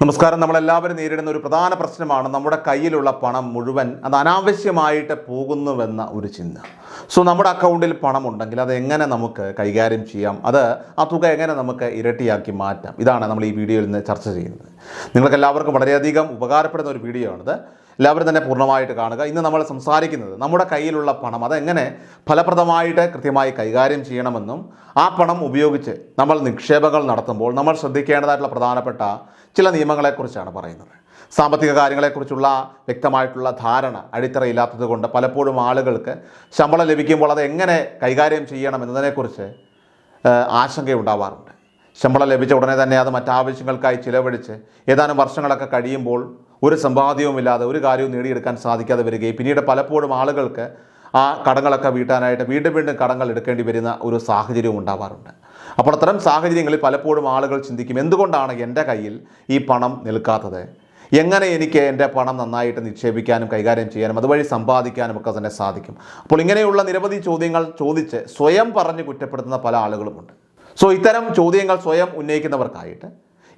നമസ്കാരം. നമ്മളെല്ലാവരും നേരിടുന്ന ഒരു പ്രധാന പ്രശ്നമാണ് നമ്മുടെ കയ്യിലുള്ള പണം മുഴുവൻ അത് അനാവശ്യമായിട്ട് പോകുന്നുവെന്ന ഒരു ചിന്ത. സോ നമ്മുടെ അക്കൗണ്ടിൽ പണം ഉണ്ടെങ്കിൽ അത് എങ്ങനെ നമുക്ക് കൈകാര്യം ചെയ്യാം? അത് ആ തുക എങ്ങനെ നമുക്ക് ഇരട്ടിയാക്കി മാറ്റാം? ഇതാണ് നമ്മൾ ഈ വീഡിയോയിൽ നിന്ന് ചർച്ച ചെയ്യുന്നത്. നിങ്ങൾക്ക് എല്ലാവർക്കും വളരെയധികം ഉപകാരപ്പെടുന്ന ഒരു വീഡിയോ ആണിത്. എല്ലാവരും തന്നെ പൂർണമായിട്ട് കാണുക. ഇന്ന് നമ്മൾ സംസാരിക്കുന്നത് നമ്മുടെ കയ്യിലുള്ള പണം അതെങ്ങനെ ഫലപ്രദമായിട്ട് കൃത്യമായി കൈകാര്യം ചെയ്യണമെന്നും ആ പണം ഉപയോഗിച്ച് നമ്മൾ നിക്ഷേപങ്ങൾ നടത്തുമ്പോൾ നമ്മൾ ശ്രദ്ധിക്കേണ്ടതായിട്ടുള്ള പ്രധാനപ്പെട്ട ചില നിയമങ്ങളെക്കുറിച്ചാണ് പറയുന്നത്. സാമ്പത്തിക കാര്യങ്ങളെക്കുറിച്ചുള്ള വ്യക്തമായിട്ടുള്ള ധാരണ അടിത്തറയില്ലാത്തത് കൊണ്ട് പലപ്പോഴും ആളുകൾക്ക് ശമ്പളം ലഭിക്കുമ്പോൾ അത് എങ്ങനെ കൈകാര്യം ചെയ്യണം എന്നതിനെക്കുറിച്ച് ആശങ്കയുണ്ടാവാറുണ്ട്. ശമ്പളം ലഭിച്ച ഉടനെ തന്നെ അത് മറ്റാവശ്യങ്ങൾക്കായി ചിലവഴിച്ച് ഏതാനും വർഷങ്ങളൊക്കെ കഴിയുമ്പോൾ ഒരു സമ്പാദ്യവുമില്ലാതെ ഒരു കാര്യവും നേടിയെടുക്കാൻ സാധിക്കാതെ വരികയും പിന്നീട് പലപ്പോഴും ആളുകൾക്ക് ആ കടങ്ങളൊക്കെ വീട്ടാനായിട്ട് വീണ്ടും വീണ്ടും കടങ്ങൾ എടുക്കേണ്ടി വരുന്ന ഒരു സാഹചര്യവും ഉണ്ടാവാറുണ്ട്. അപ്പോൾ അത്തരം സാഹചര്യങ്ങളിൽ പലപ്പോഴും ആളുകൾ ചിന്തിക്കും എന്തുകൊണ്ടാണ് എന്റെ കയ്യിൽ ഈ പണം നിൽക്കാത്തത്? എങ്ങനെ എനിക്ക് എന്റെ പണം നന്നായിട്ട് നിക്ഷേപിക്കാനും കൈകാര്യം ചെയ്യാനും അതുവഴി സമ്പാദിക്കാനും ഒക്കെ തന്നെ സാധിക്കും. അപ്പോൾ ഇങ്ങനെയുള്ള നിരവധി ചോദ്യങ്ങൾ ചോദിച്ച് സ്വയം പറഞ്ഞ് കുറ്റപ്പെടുത്തുന്ന പല ആളുകളുമുണ്ട്. സോ ഇത്തരം ചോദ്യങ്ങൾ സ്വയം ഉന്നയിക്കുന്നവർക്കായിട്ട്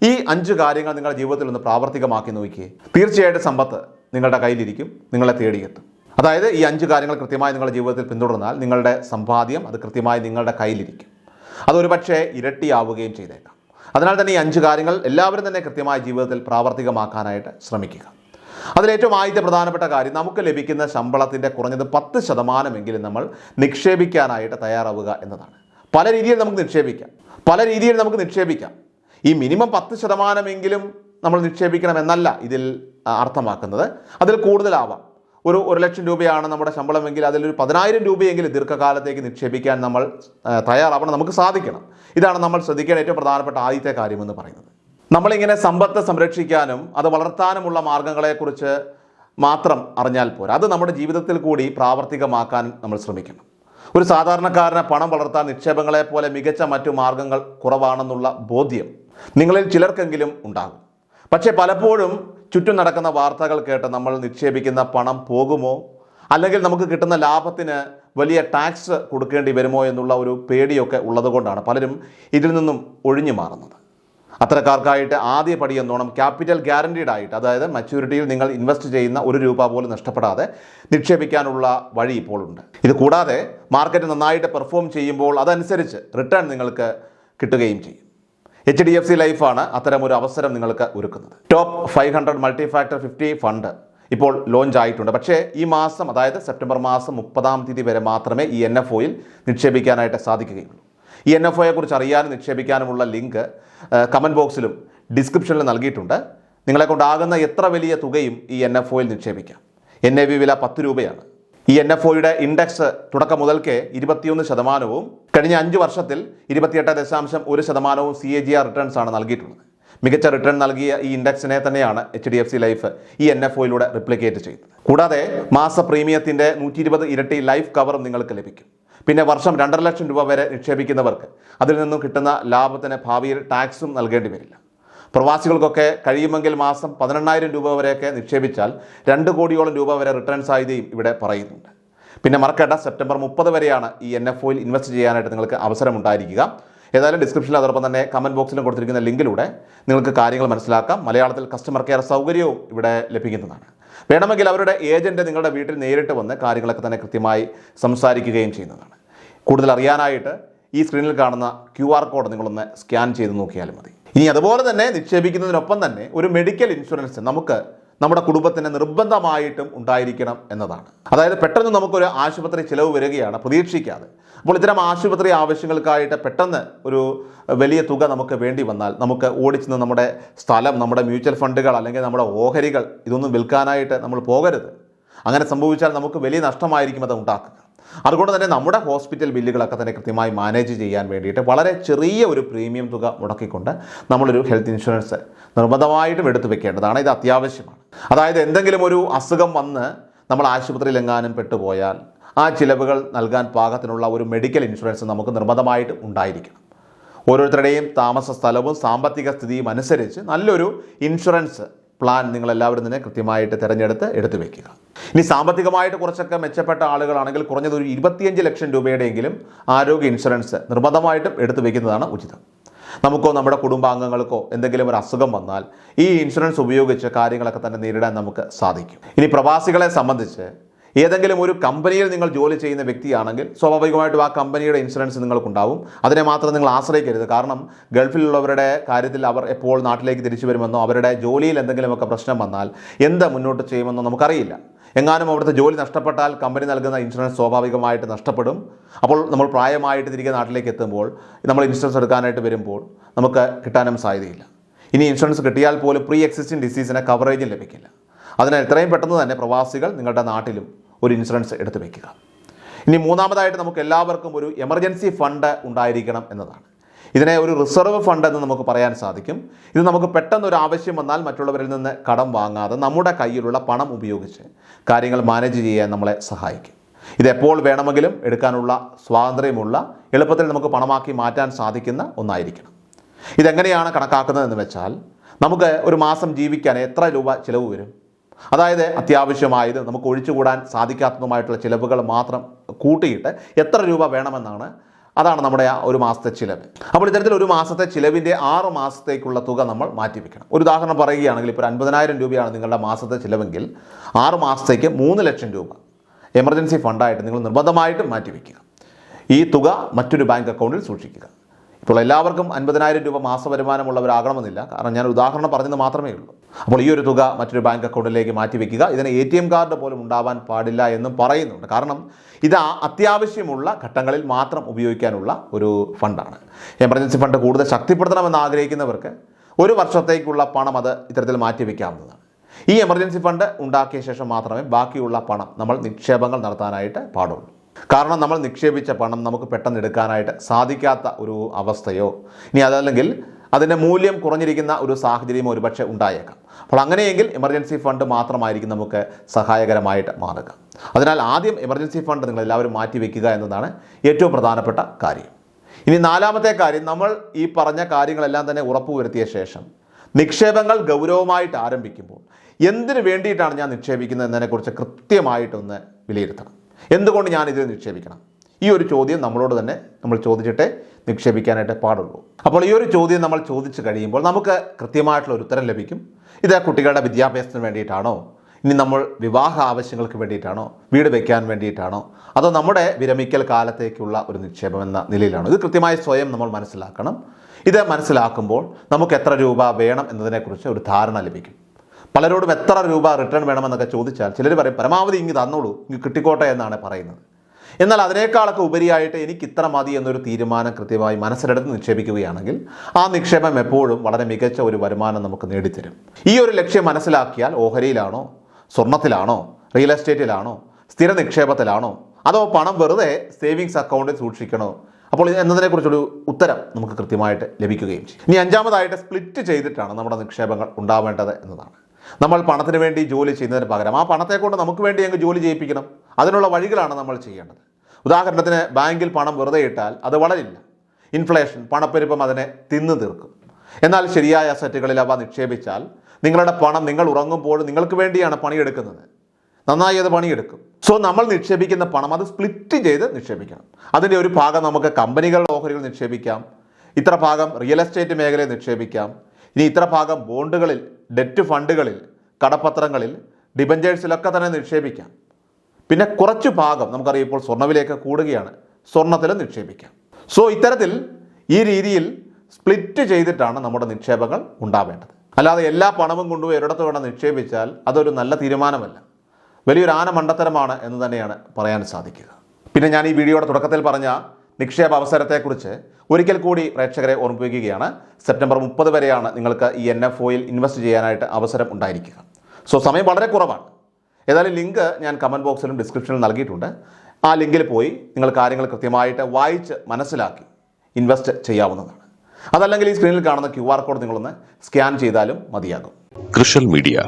ഈ അഞ്ച് കാര്യങ്ങൾ നിങ്ങളുടെ ജീവിതത്തിൽ ഒന്ന് പ്രാവർത്തികമാക്കി നോക്കിയേ. തീർച്ചയായിട്ടും സമ്പത്ത് നിങ്ങളുടെ കയ്യിലിരിക്കും നിങ്ങളെ തേടിയെത്തും. അതായത് ഈ അഞ്ച് കാര്യങ്ങൾ കൃത്യമായി നിങ്ങളുടെ ജീവിതത്തിൽ പിന്തുടർന്നാൽ നിങ്ങളുടെ സമ്പാദ്യം അത് കൃത്യമായി നിങ്ങളുടെ കയ്യിലിരിക്കും. അതൊരു പക്ഷേ ഇരട്ടിയാവുകയും ചെയ്തേക്കാം. അതിനാൽ തന്നെ ഈ അഞ്ച് കാര്യങ്ങൾ എല്ലാവരും തന്നെ കൃത്യമായി ജീവിതത്തിൽ പ്രാവർത്തികമാക്കാനായിട്ട് ശ്രമിക്കുക. അതിലേറ്റവും ആദ്യത്തെ പ്രധാനപ്പെട്ട കാര്യം നമുക്ക് ലഭിക്കുന്ന ശമ്പളത്തിന്റെ കുറഞ്ഞത് പത്ത് ശതമാനമെങ്കിലും നമ്മൾ നിക്ഷേപിക്കാനായിട്ട് തയ്യാറാവുക എന്നതാണ്. പല രീതിയിൽ നമുക്ക് നിക്ഷേപിക്കാം. പല രീതിയിൽ നമുക്ക് നിക്ഷേപിക്കാം. ഈ മിനിമം പത്ത് ശതമാനമെങ്കിലും നമ്മൾ നിക്ഷേപിക്കണം എന്നല്ല ഇതിൽ അർത്ഥമാക്കുന്നത്. അതിൽ കൂടുതലാവാം. ഒരു ഒരു ലക്ഷം രൂപയാണ് നമ്മുടെ ശമ്പളമെങ്കിൽ അതിലൊരു പതിനായിരം രൂപയെങ്കിലും ദീർഘകാലത്തേക്ക് നിക്ഷേപിക്കാൻ നമ്മൾ തയ്യാറാവണം. നമുക്ക് സാധിക്കണം. ഇതാണ് നമ്മൾ ശ്രദ്ധിക്കേണ്ട ഏറ്റവും പ്രധാനപ്പെട്ട ആദ്യത്തെ കാര്യമെന്ന് പറയുന്നത്. നമ്മളിങ്ങനെ സമ്പത്ത് സംരക്ഷിക്കാനും അത് വളർത്താനുമുള്ള മാർഗങ്ങളെക്കുറിച്ച് മാത്രം അറിഞ്ഞാൽ പോരാ. അത് നമ്മുടെ ജീവിതത്തിൽ കൂടി പ്രാവർത്തികമാക്കാൻ നമ്മൾ ശ്രമിക്കണം. ഒരു സാധാരണക്കാരനെ പണം വളർത്താൻ നിക്ഷേപങ്ങളെ പോലെ മികച്ച മറ്റു മാർഗങ്ങൾ കുറവാണെന്നുള്ള ബോധ്യം നിങ്ങളിൽ ചിലർക്കെങ്കിലും ഉണ്ടാകും. പക്ഷേ പലപ്പോഴും ചുറ്റും നടക്കുന്ന വാർത്തകൾ കേട്ട് നമ്മൾ നിക്ഷേപിക്കുന്ന പണം പോകുമോ? അല്ലെങ്കിൽ നമുക്ക് കിട്ടുന്ന ലാഭത്തിന് വലിയ ടാക്സ് കൊടുക്കേണ്ടി വരുമോ എന്നുള്ള ഒരു പേടിയൊക്കെ ഉള്ളതുകൊണ്ടാണ് പലരും ഇതിൽ നിന്നും ഒഴിഞ്ഞു മാറുന്നത്. അത്തരക്കാർക്കായിട്ട് ആദ്യ പടി എന്നോണം ക്യാപിറ്റൽ ഗ്യാരണ്ടീഡ് ആയിട്ട് അതായത് മെച്യൂരിറ്റിയിൽ നിങ്ങൾ ഇൻവെസ്റ്റ് ചെയ്യുന്ന ഒരു രൂപ പോലും നഷ്ടപ്പെടാതെ നിക്ഷേപിക്കാനുള്ള വഴി ഇപ്പോൾ ഉണ്ട്. ഇത് കൂടാതെ മാർക്കറ്റ് നന്നായിട്ട് പെർഫോം ചെയ്യുമ്പോൾ അതനുസരിച്ച് റിട്ടേൺ നിങ്ങൾക്ക് കിട്ടുകയും ചെയ്യും. എച്ച് ഡി എഫ് സി ലൈഫാണ് അത്തരം ഒരു അവസരം നിങ്ങൾക്ക് ഒരുക്കുന്നത്. Top five hundred multi factor fifty fund ഇപ്പോൾ ലോഞ്ച് ആയിട്ടുണ്ട്. പക്ഷേ ഈ മാസം അതായത് സെപ്റ്റംബർ മാസം മുപ്പതാം തീയതി വരെ മാത്രമേ ഈ എൻ എഫ് ഒയിൽ നിക്ഷേപിക്കാനായിട്ട് സാധിക്കുകയുള്ളൂ. ഈ എൻ എഫ് ഒയെ കുറിച്ച് അറിയാനും നിക്ഷേപിക്കാനുമുള്ള ലിങ്ക് കമന്റ് ബോക്സിലും ഡിസ്ക്രിപ്ഷനിലും നൽകിയിട്ടുണ്ട്. നിങ്ങളെ കൊണ്ടാകുന്ന എത്ര വലിയ തുകയും ഈ എൻ എഫ് ഒയിൽ നിക്ഷേപിക്കാം. എൻ എ വി വില പത്ത് രൂപയാണ്. ഈ എൻ എഫ് ഒയുടെ ഇൻഡെക്സ് തുടക്കം മുതൽക്കേ ഇരുപത്തിയൊന്ന് ശതമാനവും കഴിഞ്ഞ അഞ്ച് വർഷത്തിൽ ഇരുപത്തിയെട്ട് ദശാംശം ഒരു ശതമാനവും C A G R returns ആണ് നൽകിയിട്ടുള്ളത്. മികച്ച റിട്ടേൺ നൽകിയ ഈ ഇൻഡെക്സിനെ തന്നെയാണ് H D F C life ഈ എൻ എഫ് ഒയിലൂടെ റിപ്ലിക്കേറ്റ് ചെയ്തത് കൂടാതെ മാസ പ്രീമിയത്തിന്റെ നൂറ്റി ഇരുപത് ഇരട്ടി ലൈഫ് കവറും നിങ്ങൾക്ക് ലഭിക്കും. പിന്നെ വർഷം രണ്ടര ലക്ഷം രൂപ വരെ നിക്ഷേപിക്കുന്നവർക്ക് അതിൽ നിന്നും കിട്ടുന്ന ലാഭത്തിന് ഭാവിയിൽ ടാക്സും നൽകേണ്ടി വരില്ല. പ്രവാസികൾക്കൊക്കെ കഴിയുമെങ്കിൽ മാസം പതിനെണ്ണായിരം രൂപ വരെയൊക്കെ നിക്ഷേപിച്ചാൽ രണ്ട് കോടിയോളം രൂപ വരെ റിട്ടേൺ സാധ്യതയും ഇവിടെ പറയുന്നുണ്ട്. പിന്നെ മറക്കേണ്ട സെപ്റ്റംബർ മുപ്പത് വരെയാണ് ഈ എൻ എഫ് ഒയിൽ ഇൻവെസ്റ്റ് ചെയ്യാനായിട്ട് നിങ്ങൾക്ക് അവസരം ഉണ്ടായിരിക്കുക ഏതായാലും ഡിസ്ക്രിപ്ഷനിൽ അതോടൊപ്പം തന്നെ കമന്റ് ബോക്സിലും കൊടുത്തിരിക്കുന്ന ലിങ്കിലൂടെ നിങ്ങൾക്ക് കാര്യങ്ങൾ മനസ്സിലാക്കാം. മലയാളത്തിൽ കസ്റ്റമർ കെയർ സൗകര്യവും ഇവിടെ ലഭിക്കുന്നതാണ്. വേണമെങ്കിൽ അവരുടെ ഏജന്റ് നിങ്ങളുടെ വീട്ടിൽ നേരിട്ട് വന്ന് കാര്യങ്ങളൊക്കെ തന്നെ കൃത്യമായി സംസാരിക്കുകയും ചെയ്യുന്നതാണ്. കൂടുതൽ അറിയാനായിട്ട് ഈ സ്ക്രീനിൽ കാണുന്ന ക്യു കോഡ് നിങ്ങളൊന്ന് സ്കാൻ ചെയ്ത് നോക്കിയാലും മതി. ഇനി അതുപോലെ തന്നെ നിക്ഷേപിക്കുന്നതിനൊപ്പം തന്നെ ഒരു മെഡിക്കൽ ഇൻഷുറൻസ് നമുക്ക് നമ്മുടെ കുടുംബത്തിന് നിർബന്ധമായിട്ടും ഉണ്ടായിരിക്കണം എന്നതാണ്. അതായത് പെട്ടെന്ന് നമുക്കൊരു ആശുപത്രി ചിലവ് വരികയാണ് പ്രതീക്ഷിക്കാതെ. അപ്പോൾ ഇത്തരം ആശുപത്രി ആവശ്യങ്ങൾക്കായിട്ട് പെട്ടെന്ന് ഒരു വലിയ തുക നമുക്ക് വേണ്ടി വന്നാൽ നമുക്ക് ഓടിച്ചെന്ന് നമ്മുടെ സ്ഥലം നമ്മുടെ മ്യൂച്വൽ ഫണ്ടുകൾ അല്ലെങ്കിൽ നമ്മുടെ ഓഹരികൾ ഇതൊന്നും വിൽക്കാനായിട്ട് നമ്മൾ പോകരുത്. അങ്ങനെ സംഭവിച്ചാൽ നമുക്ക് വലിയ നഷ്ടമായിരിക്കും അത് ഉണ്ടാക്കുക. അതുകൊണ്ട് തന്നെ നമ്മുടെ ഹോസ്പിറ്റൽ ബില്ലുകളൊക്കെ തന്നെ കൃത്യമായി മാനേജ് ചെയ്യാൻ വേണ്ടിയിട്ട് വളരെ ചെറിയ ഒരു പ്രീമിയം തുക മുടക്കിക്കൊണ്ട് നമ്മളൊരു ഹെൽത്ത് ഇൻഷുറൻസ് നിർബന്ധമായിട്ടും എടുത്തു വെക്കേണ്ടതാണ്. ഇത് അത്യാവശ്യമാണ്. അതായത് എന്തെങ്കിലും ഒരു അസുഖം വന്ന് നമ്മൾ ആശുപത്രിയിൽ എങ്ങാനും പെട്ടുപോയാൽ ആ ചിലവുകൾ നൽകാൻ പാകത്തിനുള്ള ഒരു മെഡിക്കൽ ഇൻഷുറൻസ് നമുക്ക് നിർബന്ധമായിട്ട് ഉണ്ടായിരിക്കണം. ഓരോരുത്തരുടെയും താമസ സ്ഥലവും സാമ്പത്തിക സ്ഥിതിയും അനുസരിച്ച് നല്ലൊരു ഇൻഷുറൻസ് പ്ലാൻ നിങ്ങളെല്ലാവരും തന്നെ കൃത്യമായിട്ട് തിരഞ്ഞെടുത്ത് എടുത്തു വയ്ക്കുക ഇനി സാമ്പത്തികമായിട്ട് കുറച്ചൊക്കെ മെച്ചപ്പെട്ട ആളുകളാണെങ്കിൽ കുറഞ്ഞത് ഒരു ഇരുപത്തിയഞ്ച് ലക്ഷം രൂപയുടെയെങ്കിലും ആരോഗ്യ ഇൻഷുറൻസ് നിർബന്ധമായിട്ടും എടുത്തു വയ്ക്കുന്നതാണ് ഉചിതം. നമുക്കോ നമ്മുടെ കുടുംബാംഗങ്ങൾക്കോ എന്തെങ്കിലും ഒരു അസുഖം വന്നാൽ ഈ ഇൻഷുറൻസ് ഉപയോഗിച്ച് കാര്യങ്ങളൊക്കെ തന്നെ നേരിടാൻ നമുക്ക് സാധിക്കും. ഇനി പ്രവാസികളെ സംബന്ധിച്ച് ഏതെങ്കിലും ഒരു കമ്പനിയിൽ നിങ്ങൾ ജോലി ചെയ്യുന്ന വ്യക്തിയാണെങ്കിൽ സ്വാഭാവികമായിട്ടും ആ കമ്പനിയുടെ ഇൻഷുറൻസ് നിങ്ങൾക്കുണ്ടാവും. അതിനെ മാത്രം നിങ്ങൾ ആശ്രയിക്കരുത്. കാരണം ഗൾഫിലുള്ളവരുടെ കാര്യത്തിൽ അവർ എപ്പോൾ നാട്ടിലേക്ക് തിരിച്ചു വരുമെന്നോ അവരുടെ ജോലിയിൽ എന്തെങ്കിലുമൊക്കെ പ്രശ്നം വന്നാൽ എന്ത് മുന്നോട്ട് ചെയ്യുമെന്നോ നമുക്കറിയില്ല. എങ്ങാനും അവിടുത്തെ ജോലി നഷ്ടപ്പെട്ടാൽ കമ്പനി നൽകുന്ന ഇൻഷുറൻസ് സ്വാഭാവികമായിട്ട് നഷ്ടപ്പെടും. അപ്പോൾ നമ്മൾ പ്രായമായിട്ട് തിരികെ നാട്ടിലേക്ക് എത്തുമ്പോൾ നമ്മൾ ഇൻഷുറൻസ് എടുക്കാനായിട്ട് വരുമ്പോൾ നമുക്ക് കിട്ടാനും സാധ്യതയില്ല. ഇനി ഇൻഷുറൻസ് കിട്ടിയാൽ പോലും പ്രീ എക്സിസ്റ്റിംഗ് ഡിസീസിന് കവറേജും ലഭിക്കില്ല. അതിനാൽ എത്രയും പെട്ടെന്ന് തന്നെ പ്രവാസികൾ നിങ്ങളുടെ നാട്ടിലും ഒരു ഇൻഷുറൻസ് എടുത്തു വയ്ക്കുക ഇനി മൂന്നാമതായിട്ട് നമുക്ക് എല്ലാവർക്കും ഒരു എമർജൻസി ഫണ്ട് ഉണ്ടായിരിക്കണം എന്നതാണ്. ഇതിനെ ഒരു റിസർവ് ഫണ്ട് എന്ന് നമുക്ക് പറയാൻ സാധിക്കും. ഇത് നമുക്ക് പെട്ടെന്ന് ഒരു ആവശ്യം വന്നാൽ മറ്റുള്ളവരിൽ നിന്ന് കടം വാങ്ങാതെ നമ്മുടെ കയ്യിലുള്ള പണം ഉപയോഗിച്ച് കാര്യങ്ങൾ മാനേജ് ചെയ്യാൻ നമ്മളെ സഹായിക്കും. ഇതെപ്പോൾ വേണമെങ്കിലും എടുക്കാനുള്ള സ്വാതന്ത്ര്യമുള്ള എളുപ്പത്തിൽ നമുക്ക് പണമാക്കി മാറ്റാൻ സാധിക്കുന്ന ഒന്നായിരിക്കണം. ഇതെങ്ങനെയാണ് കണക്കാക്കുന്നതെന്ന് വെച്ചാൽ നമുക്ക് ഒരു മാസം ജീവിക്കാൻ എത്ര രൂപ ചിലവ് വരും? അതായത് അത്യാവശ്യമായത് നമുക്ക് ഒഴിച്ചുകൂടാൻ സാധിക്കാത്തതുമായിട്ടുള്ള ചിലവുകൾ മാത്രം കൂട്ടിയിട്ട് എത്ര രൂപ വേണമെന്നാണ്. അതാണ് നമ്മുടെ ആ ഒരു മാസത്തെ ചിലവ്. അപ്പോൾ ഇത്തരത്തിൽ ഒരു മാസത്തെ ചിലവിന്റെ ആറ് മാസത്തേക്കുള്ള തുക നമ്മൾ മാറ്റിവെക്കണം. ഒരു ഉദാഹരണം പറയുകയാണെങ്കിൽ ഇപ്പോൾ അൻപതിനായിരം രൂപയാണ് നിങ്ങളുടെ മാസത്തെ ചിലവെങ്കിൽ ആറ് മാസത്തേക്ക് മൂന്ന് ലക്ഷം രൂപ എമർജൻസി ഫണ്ടായിട്ട് നിങ്ങൾ നിർബന്ധമായിട്ടും മാറ്റിവെക്കുക. ഈ തുക മറ്റൊരു ബാങ്ക് അക്കൗണ്ടിൽ സൂക്ഷിക്കുക. ഇപ്പോൾ എല്ലാവർക്കും അൻപതിനായിരം രൂപ മാസ വരുമാനമുള്ളവരാകണമെന്നില്ല കാരണം ഞാൻ ഉദാഹരണം പറഞ്ഞത് മാത്രമേ ഉള്ളൂ. അപ്പോൾ ഈ ഒരു തുക മറ്റൊരു ബാങ്ക് അക്കൗണ്ടിലേക്ക് മാറ്റിവെക്കുക. ഇതിന് എ ടി എം കാർഡ് പോലും ഉണ്ടാവാൻ പാടില്ല എന്നും പറയുന്നുണ്ട്. കാരണം ഇത് അത്യാവശ്യമുള്ള ഘട്ടങ്ങളിൽ മാത്രം ഉപയോഗിക്കാനുള്ള ഒരു ഫണ്ടാണ്. എമർജൻസി ഫണ്ട് കൂടുതൽ ശക്തിപ്പെടുത്തണമെന്ന് ആഗ്രഹിക്കുന്നവർക്ക് ഒരു വർഷത്തേക്കുള്ള പണം അത് ഇത്തരത്തിൽ മാറ്റിവെക്കാവുന്നതാണ്. ഈ എമർജൻസി ഫണ്ട് ഉണ്ടാക്കിയ ശേഷം മാത്രമേ ബാക്കിയുള്ള പണം നമ്മൾ നിക്ഷേപങ്ങൾ നടത്താനായിട്ട് പാടുള്ളൂ. കാരണം നമ്മൾ നിക്ഷേപിച്ച പണം നമുക്ക് പെട്ടെന്ന് എടുക്കാനായിട്ട് സാധിക്കാത്ത ഒരു അവസ്ഥയോ ഇനി അതല്ലെങ്കിൽ അതിന്റെ മൂല്യം കുറഞ്ഞിരിക്കുന്ന ഒരു സാഹചര്യം ഒരുപക്ഷെ ഉണ്ടായേക്കാം. അപ്പോൾ അങ്ങനെയെങ്കിൽ എമർജൻസി ഫണ്ട് മാത്രമായിരിക്കും നമുക്ക് സഹായകരമായിട്ട് മാറുക. അതിനാൽ ആദ്യം എമർജൻസി ഫണ്ട് നിങ്ങൾ എല്ലാവരും മാറ്റി മാറ്റിവെക്കുക എന്നതാണ് ഏറ്റവും പ്രധാനപ്പെട്ട കാര്യം. ഇനി നാലാമത്തെ കാര്യം നമ്മൾ ഈ പറഞ്ഞ കാര്യങ്ങളെല്ലാം തന്നെ ഉറപ്പുവരുത്തിയ ശേഷം നിക്ഷേപങ്ങൾ ഗൗരവമായിട്ട് ആരംഭിക്കുമ്പോൾ എന്തിനു വേണ്ടിയിട്ടാണ് ഞാൻ നിക്ഷേപിക്കുന്നത് എന്നതിനെക്കുറിച്ച് കൃത്യമായിട്ടൊന്ന് വിലയിരുത്തണം. എന്തുകൊണ്ട് ഞാൻ ഇതിൽ നിക്ഷേപിക്കണം? ഈ ഒരു ചോദ്യം നമ്മളോട് തന്നെ നമ്മൾ ചോദിച്ചിട്ടേ നിക്ഷേപിക്കാനായിട്ട് പാടുള്ളൂ. അപ്പോൾ ഈ ഒരു ചോദ്യം നമ്മൾ ചോദിച്ചു കഴിയുമ്പോൾ നമുക്ക് കൃത്യമായിട്ടുള്ള ഒരു ഉത്തരം ലഭിക്കും. ഇത് കുട്ടികളുടെ വിദ്യാഭ്യാസത്തിന് വേണ്ടിയിട്ടാണോ? ഇനി നമ്മൾ വിവാഹ ആവശ്യങ്ങൾക്ക് വേണ്ടിയിട്ടാണോ? വീട് വയ്ക്കാൻ വേണ്ടിയിട്ടാണോ? അതോ നമ്മുടെ വിരമിക്കൽ കാലത്തേക്കുള്ള ഒരു നിക്ഷേപം എന്ന നിലയിലാണോ? ഇത് കൃത്യമായി സ്വയം നമ്മൾ മനസ്സിലാക്കണം. ഇത് മനസ്സിലാക്കുമ്പോൾ നമുക്ക് എത്ര രൂപ വേണം എന്നതിനെക്കുറിച്ച് ഒരു ധാരണ ലഭിക്കും. പലരോടും എത്ര രൂപ റിട്ടേൺ വേണമെന്നൊക്കെ ചോദിച്ചാൽ ചിലർ പറയും പരമാവധി ഇങ്ങ് തന്നോളൂ ഇങ്ങ് കിട്ടിക്കോട്ടെ എന്നാണ് പറയുന്നത്. എന്നാൽ അതിനേക്കാളൊക്കെ ഉപരിയായിട്ട് എനിക്ക് ഇത്ര മതി എന്നൊരു തീരുമാനം കൃത്യമായി മനസ്സിലെടുത്ത് നിക്ഷേപിക്കുകയാണെങ്കിൽ ആ നിക്ഷേപം എപ്പോഴും വളരെ മികച്ച ഒരു വരുമാനം നമുക്ക് നേടിത്തരും. ഈ ഒരു ലക്ഷ്യം മനസ്സിലാക്കിയാൽ ഓഹരിയിലാണോ സ്വർണത്തിലാണോ റിയൽ എസ്റ്റേറ്റിലാണോ സ്ഥിര നിക്ഷേപത്തിലാണോ അതോ പണം വെറുതെ സേവിങ്സ് അക്കൗണ്ടിൽ സൂക്ഷിക്കണോ? അപ്പോൾ എന്നതിനെക്കുറിച്ചൊരു ഉത്തരം നമുക്ക് കൃത്യമായിട്ട് ലഭിക്കുകയും ചെയ്യും. ഇനി അഞ്ചാമതായിട്ട് സ്പ്ലിറ്റ് ചെയ്തിട്ടാണ് നമ്മുടെ നിക്ഷേപങ്ങൾ ഉണ്ടാവേണ്ടത് എന്നതാണ്. നമ്മൾ പണത്തിന് വേണ്ടി ജോലി ചെയ്യുന്നതിന് പകരം ആ പണത്തെ കൊണ്ട് നമുക്ക് വേണ്ടി അങ്ങ് ജോലി ചെയ്യിപ്പിക്കണം. അതിനുള്ള വഴികളാണ് നമ്മൾ ചെയ്യേണ്ടത്. ഉദാഹരണത്തിന് ബാങ്കിൽ പണം വെറുതെ ഇട്ടാൽ അത് വളരില്ല. ഇൻഫ്ലേഷൻ പണപ്പെരുപ്പം അതിനെ തിന്നു തീർക്കും. എന്നാൽ ശരിയായ അസറ്റുകളിൽ അവ നിക്ഷേപിച്ചാൽ നിങ്ങളുടെ പണം നിങ്ങൾ ഉറങ്ങുമ്പോൾ നിങ്ങൾക്ക് വേണ്ടിയാണ് പണിയെടുക്കുന്നത്. നന്നായി അത് പണിയെടുക്കും. സോ നമ്മൾ നിക്ഷേപിക്കുന്ന പണം അത് സ്പ്ലിറ്റ് ചെയ്ത് നിക്ഷേപിക്കണം. അതിന്റെ ഒരു ഭാഗം നമുക്ക് കമ്പനികളുടെ ഓഹരികൾ നിക്ഷേപിക്കാം. ഇത്ര ഭാഗം റിയൽ എസ്റ്റേറ്റ് മേഖലയിൽ നിക്ഷേപിക്കാം. ഇനി ഇത്ര ഭാഗം ബോണ്ടുകളിൽ ഡെറ്റ് ഫണ്ടുകളിൽ കടപ്പത്രങ്ങളിൽ ഡിബഞ്ചേഴ്സിലൊക്കെ തന്നെ നിക്ഷേപിക്കാം. പിന്നെ കുറച്ച് ഭാഗം നമുക്കറിയാം ഇപ്പോൾ സ്വർണവിലയൊക്കെ കൂടുകയാണ്. സ്വർണത്തിൽ നിക്ഷേപിക്കാം. സോ ഇത്തരത്തിൽ ഈ രീതിയിൽ സ്പ്ലിറ്റ് ചെയ്തിട്ടാണ് നമ്മുടെ നിക്ഷേപങ്ങൾ ഉണ്ടാവേണ്ടത്. അല്ലാതെ എല്ലാ പണവും കൊണ്ടുപോയി ഒരിടത്ത് വേണം നിക്ഷേപിച്ചാൽ അതൊരു നല്ല തീരുമാനമല്ല. വലിയൊരു ആന മണ്ടത്തരമാണ് എന്ന് തന്നെയാണ് പറയാൻ സാധിക്കുക. പിന്നെ ഞാൻ ഈ വീഡിയോയുടെ തുടക്കത്തിൽ പറഞ്ഞ നിക്ഷേപ അവസരത്തെക്കുറിച്ച് ഒരിക്കൽ കൂടി പ്രേക്ഷകരെ ഓർമ്മിപ്പിക്കുകയാണ്. സെപ്റ്റംബർ മുപ്പത് വരെയാണ് നിങ്ങൾക്ക് ഈ എൻ എഫ് ഒയിൽ ഇൻവെസ്റ്റ് ചെയ്യാനായിട്ട് അവസരം ഉണ്ടായിരിക്കുക. സോ സമയം വളരെ കുറവാണ്. ഏതായാലും ലിങ്ക് ഞാൻ കമന്റ് ബോക്സിലും ഡിസ്ക്രിപ്ഷനിലും നൽകിയിട്ടുണ്ട്. ആ ലിങ്കിൽ പോയി നിങ്ങൾ കാര്യങ്ങൾ കൃത്യമായിട്ട് വായിച്ച് മനസ്സിലാക്കി ഇൻവെസ്റ്റ് ചെയ്യാവുന്നതാണ്. അതല്ലെങ്കിൽ ഈ സ്ക്രീനിൽ കാണുന്ന ക്യു ആർ കോഡ് നിങ്ങളൊന്ന് സ്കാൻ ചെയ്താലും മതിയാകും. കൃഷൽ മീഡിയ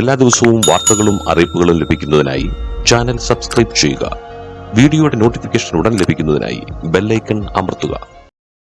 എല്ലാ ദിവസവും വാർത്തകളും അറിയിപ്പുകളും ലഭിക്കുന്നതിനായി ചാനൽ സബ്സ്ക്രൈബ് ചെയ്യുക. വീഡിയോയുടെ നോട്ടിഫിക്കേഷൻ ഉടൻ ലഭിക്കുന്നതിനായി ബെല്ലൈക്കൺ അമർത്തുക.